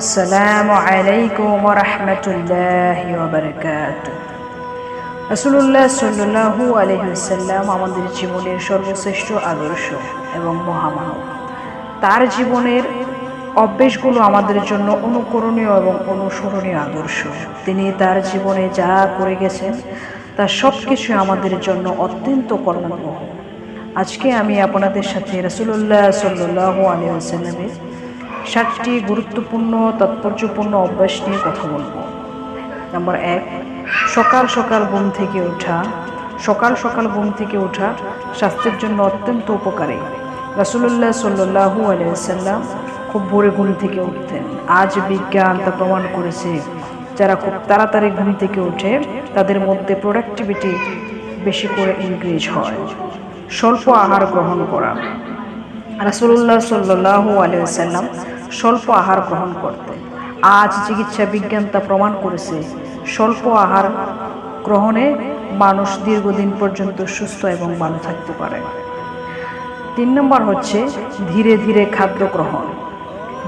আসসালামু আলাইকুম রহমতুল্লাহ বারকাত রসুল্লাহ সাল্লু আলহিসাল্লাম আমাদের জীবনের সর্বশ্রেষ্ঠ আদর্শ এবং মহামানব। তার জীবনের অভ্যেসগুলো আমাদের জন্য অনুকরণীয় এবং অনুসরণীয় আদর্শ। তিনি তার জীবনে যা করে গেছেন তার সব কিছু আমাদের জন্য অত্যন্ত কল্যাণবহ আজকে আমি আপনাদের সাথে রসুল্লাহ সাল্লু আলিয়াল্লামের সাতটি গুরুত্বপূর্ণ, তাৎপর্যপূর্ণ অভ্যাস নিয়ে কথা বলব। নম্বর এক, সকাল সকাল ঘুম থেকে ওঠা। সকাল সকাল ঘুম থেকে ওঠা স্বাস্থ্যের জন্য অত্যন্ত উপকারী। রাসুল্লাহ সাল্লু আলিয়াল্লাম খুব ভোরে ঘুম থেকে উঠতেন। আজ বিজ্ঞান তা প্রমাণ করেছে, যারা খুব তাড়াতাড়ি ঘুম থেকে ওঠে, তাদের মধ্যে প্রোডাক্টিভিটি বেশি করে ইনক্রিজ হয়। স্বল্প আহার গ্রহণ করা। রাসুল্লাহ সাল্লাহ আলিয়াল্লাম স্বল্প আহার গ্রহণ করতে। আজ চিকিৎসা বিজ্ঞান তা প্রমাণ করেছে, স্বল্প আহার গ্রহণে মানুষ দীর্ঘদিন পর্যন্ত সুস্থ এবং ভালো থাকতে পারে। তিন নম্বর হচ্ছে ধীরে ধীরে খাদ্য গ্রহণ।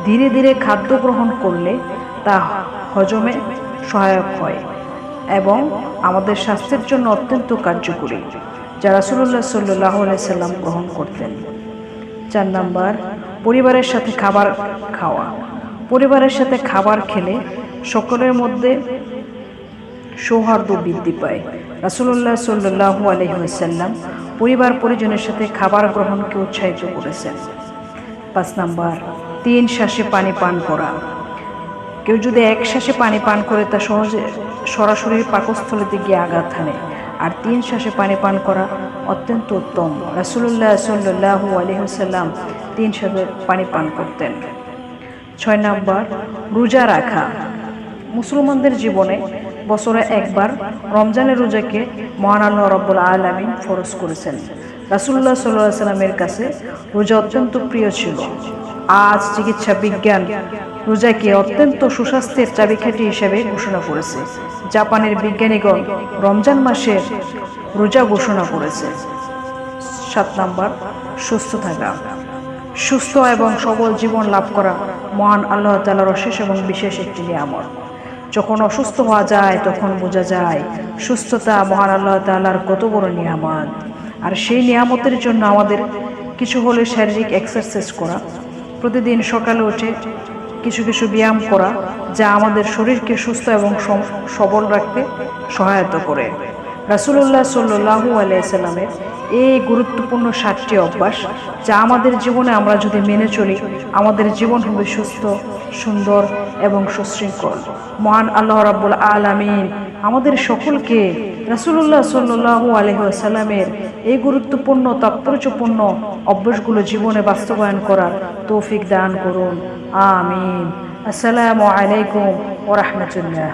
ধীরে ধীরে খাদ্য গ্রহণ করলে তা হজমে সহায়ক হয় এবং আমাদের স্বাস্থ্যের জন্য অত্যন্ত কার্যকরী। যা রাসুল্লাহ সাল্লাহ সাল্লাম গ্রহণ করতেন। চার নাম্বার পরিবারের সাথে খাবার খাওয়া। পরিবারের সাথে খাবার খেলে সকলের মধ্যে সৌহার্দ্য বৃদ্ধি পায়। রাসুল্লাহ সাল্লু আলহিহাসাল্লাম পরিবার পরিজনের সাথে খাবার গ্রহণকে উৎসাহিত করেছেন। পাঁচ নাম্বার, তিন শ্বাসে পানি পান করা। কেউ যদি এক শ্বাসে পানি পান করে তা সহজে সরাসরি পাকস্থলিতে গিয়ে আঘাত হানে। আর তিন শ্বাসে পানি পান করা অত্যন্ত উত্তম। রাসুল্লাহ সাল্লু আলহিহাল্লাম তিন শ্বাসে পানি পান করতেন। ছয় নম্বর, রোজা রাখা। মুসলমানদের জীবনে বছরে একবার রমজানের রোজাকে মহান আল্লাহ রব্বুল আলমিন ফরজ করেছেন। রাসুল্লাহ সাল্লাহ সাল্লামের কাছে রোজা অত্যন্ত প্রিয় ছিল। আজ চিকিৎসা বিজ্ঞান রোজাকে অত্যন্ত সুস্বাস্থ্যের চাবিকাঠি হিসেবে ঘোষণা করেছে। জাপানের বিজ্ঞানীগণ রমজান মাসে রোজা ঘোষণা করেছে। সাত নাম্বার, সুস্থ থাকা। সুস্থ এবং সবল জীবন লাভ করা মহান আল্লাহ তালার অশেষ এবং বিশেষ একটি নিয়ামত। যখন অসুস্থ হওয়া যায়, তখন বোঝা যায় সুস্থতা মহান আল্লাহ তাল্লাহার কত বড় নিয়ামত। আর সেই নিয়ামতের জন্য আমাদের কিছু হলে শারীরিক এক্সারসাইজ করা প্রতিদিন সকালে উঠে কিছু কিছু ব্যায়াম করা, যা আমাদের শরীরকে সুস্থ এবং সবল রাখতে সহায়তা করে। রাসুল্লাহ সাল্লু আলাইসাল্লামের এই গুরুত্বপূর্ণ সাতটি অভ্যাস, যা আমাদের জীবনে আমরা যদি মেনে চলি, আমাদের জীবন হবে সুস্থ, সুন্দর এবং সুশৃঙ্খল। মহান আল্লাহ রাবুল আলমিন আমাদের সকলকে রাসুল্লাহ সাল্লু আলহিসাল্লামের এই গুরুত্বপূর্ণ, তাৎপর্যপূর্ণ অভ্যাসগুলো জীবনে বাস্তবায়ন করার তৌফিক দান করুন। আমিন। আসসালামু আলাইকুম ওরহমতুল্লাহ